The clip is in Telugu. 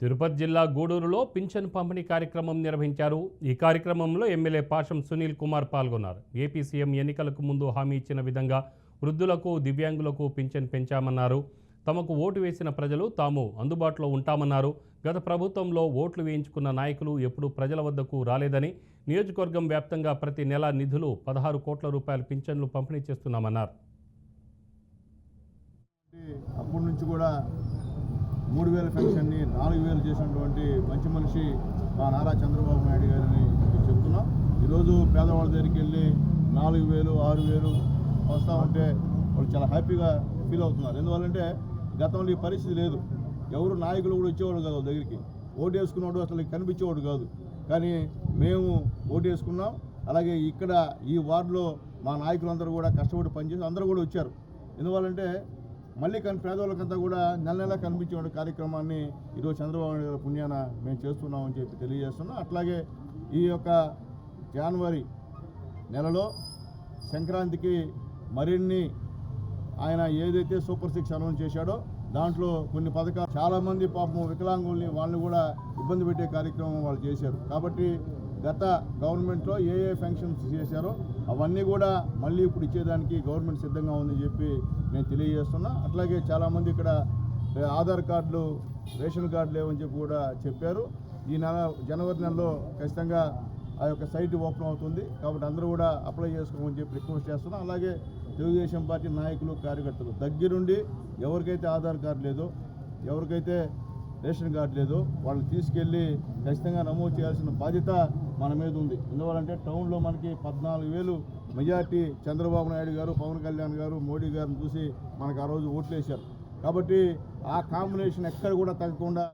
తిరుపతి జిల్లా గూడూరులో పింఛన్ పంపిణీ కార్యక్రమం నిర్వహించారు. ఈ కార్యక్రమంలో ఎమ్మెల్యే పాషం సునీల్ కుమార్ పాల్గొన్నారు. ఏపీ సీఎం ఎన్నికలకు ముందు హామీ ఇచ్చిన విధంగా వృద్ధులకు దివ్యాంగులకు పింఛన్ పెంచామన్నారు. తమకు ఓటు వేసిన ప్రజలు తాము అందుబాటులో ఉంటామన్నారు. గత ప్రభుత్వంలో ఓట్లు వేయించుకున్న నాయకులు ఎప్పుడూ ప్రజల వద్దకు రాలేదని నియోజకవర్గం వ్యాప్తంగా ప్రతి నెల నిధులు పదహారు కోట్ల రూపాయల పింఛన్లు పంపిణీ చేస్తున్నామన్నారు. అప్పటి నుంచి కూడా మూడు వేల పెన్షన్ని నాలుగు చేసినటువంటి మంచి మనిషి మా నారా చంద్రబాబు నాయుడు గారిని చెప్తున్నాం. ఈరోజు పేదవాళ్ళ దగ్గరికి వెళ్ళి నాలుగు వేలు ఆరు వేలు వస్తూ ఉంటే వాళ్ళు చాలా హ్యాపీగా ఫీల్ అవుతున్నారు. ఎందువల్లంటే గతంలో ఈ పరిస్థితి లేదు. ఎవరు నాయకులు కూడా వచ్చేవాడు కాదు వాళ్ళ దగ్గరికి. ఓటు వేసుకున్నాడు అసలు కనిపించేవాడు కాదు. కానీ మేము ఓటు వేసుకున్నాం అలాగే ఇక్కడ ఈ వార్డులో మా నాయకులందరూ కూడా కష్టపడి పనిచేసి అందరూ కూడా వచ్చారు. ఎందువల్లంటే మళ్ళీ కానీ పేదవాళ్ళకంతా కూడా నెల నెల కనిపించే కార్యక్రమాన్ని ఈరోజు చంద్రబాబు నాయుడు గారి పుణ్యాన మేము చేస్తున్నామని చెప్పి తెలియజేస్తున్నాం. అట్లాగే ఈ యొక్క జనవరి నెలలో సంక్రాంతికి మరిన్ని ఆయన ఏదైతే సూపర్ సిక్స్ అనౌన్స్ చేశాడో దాంట్లో కొన్ని పథకాలు చాలామంది పాపం వికలాంగుల్ని వాళ్ళని కూడా ఇబ్బంది పెట్టే కార్యక్రమం వాళ్ళు చేశారు. కాబట్టి గత గవర్నమెంట్లో ఏ ఏ ఫంక్షన్స్ చేశారో అవన్నీ కూడా మళ్ళీ ఇప్పుడు ఇచ్చేదానికి గవర్నమెంట్ సిద్ధంగా ఉందని చెప్పి నేను తెలియజేస్తున్నా. అట్లాగే చాలామంది ఇక్కడ ఆధార్ కార్డులు రేషన్ కార్డు లేవని చెప్పి కూడా చెప్పారు. ఈ నెల జనవరి నెలలో ఖచ్చితంగా ఆ యొక్క సైట్ ఓపెన్ అవుతుంది. కాబట్టి అందరూ కూడా అప్లై చేసుకోమని చెప్పి రిక్వెస్ట్ చేస్తున్నాం. అలాగే తెలుగుదేశం పార్టీ నాయకులు కార్యకర్తలు దగ్గరుండి ఎవరికైతే ఆధార్ కార్డు లేదో ఎవరికైతే రేషన్ కార్డు లేదు. వాళ్ళని తీసుకెళ్ళి ఖచ్చితంగా నమోదు చేయాల్సిన బాధ్యత మన మీద ఉంది. ఎందువల్లంటే టౌన్లో మనకి పద్నాలుగు వేలు మెజార్టీ చంద్రబాబు నాయుడు గారు పవన్ కళ్యాణ్ గారు మోడీ గారిని చూసి మనకు ఆ రోజు ఓట్లేశారు. కాబట్టి ఆ కాంబినేషన్ ఎక్కడ కూడా తగ్గకుండా